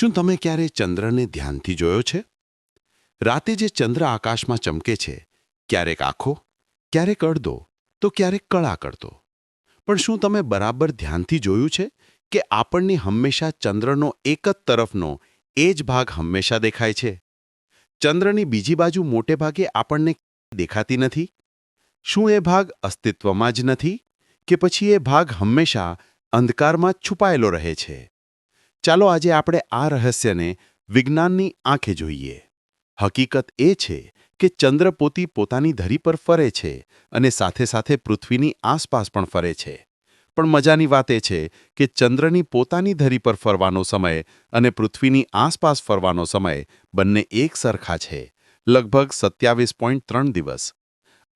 શું તમે ક્યારે ચંદ્રને ધ્યાનથી જોયો છે? રાતે જે ચંદ્ર આકાશમાં ચમકે છે, ક્યારેક આખો, ક્યારેક અડધો, તો ક્યારેક કળા કરતો. પણ શું તમે બરાબર ધ્યાનથી જોયું છે કે આપણને હંમેશા ચંદ્રનો એક જ તરફનો એ જ ભાગ હંમેશા દેખાય છે? ચંદ્રની બીજી બાજુ મોટે ભાગે આપણને દેખાતી નથી? શું એ ભાગ અસ્તિત્વમાં જ નથી કે પછી એ ભાગ હંમેશા અંધકારમાં છુપાયેલો રહે છે? ચાલો આજે આપણે આ રહસ્યને વિજ્ઞાનની આંખે જોઈએ. હકીકત એ છે કે ચંદ્ર પોતી પોતાની ધરી પર ફરે છે અને સાથે સાથે પૃથ્વીની આસપાસ પણ ફરે છે. પણ મજાની વાત એ છે કે ચંદ્રની પોતાની ધરી પર ફરવાનો સમય અને પૃથ્વીની આસપાસ ફરવાનો સમય બંને એક સરખા છે. લગભગ સત્યાવીસ પોઈન્ટ ત્રણ દિવસ.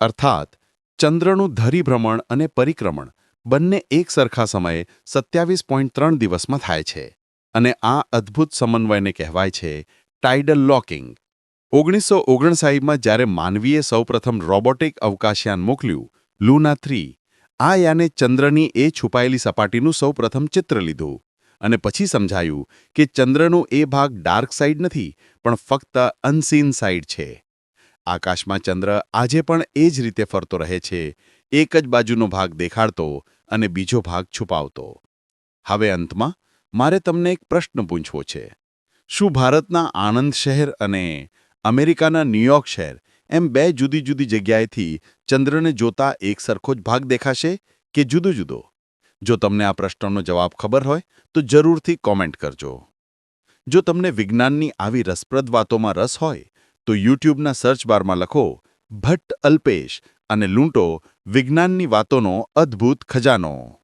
અર્થાત, ચંદ્રનું ધરીભ્રમણ અને પરિક્રમણ બંને એક સરખા સમયે સત્યાવીસ પોઈન્ટ ત્રણ દિવસમાં થાય છે. અને આ અદ્ભુત સમન્વયને કહેવાય છે ટાઇડલ લોકિંગ ઓગણીસો ઓગણસાઠમાં જ્યારે માનવીએ સૌપ્રથમ રોબોટિક અવકાશયાન મોકલ્યું, લૂના થ્રી, આ યાને ચંદ્રની એ છુપાયેલી સપાટીનું સૌપ્રથમ ચિત્ર લીધું. અને પછી સમજાયું કે ચંદ્રનો એ ભાગ ડાર્ક સાઇડ નથી, પણ ફક્ત અનસીન સાઇડ છે. આકાશમાં ચંદ્ર આજે પણ એ જ રીતે ફરતો રહે છે, એક જ બાજુનો ભાગ દેખાડતો અને બીજો ભાગ છુપાવતો. હવે અંતમાં મારે તમને એક પ્રશ્ન પૂછવો છે. શું ભારતના આણંદ શહેર અને અમેરિકાના ન્યૂયોર્ક શહેર એમ બે જુદી જુદી જગ્યાએથી ચંદ્રને જોતા એક સરખો જ ભાગ દેખાશે કે જુદો જુદો? જો તમને આ પ્રશ્નનો જવાબ ખબર હોય, તો જરૂરથી કોમેન્ટ કરજો. જો તમને વિજ્ઞાનની આવી રસપ્રદ વાતોમાં રસ હોય, તો યુટ્યુબના સર્ચ બારમાં લખો, ભટ્ટ અલ્પેશ અને લૂંટો વિજ્ઞાનની વાતોનો અદ્ભુત ખજાનો.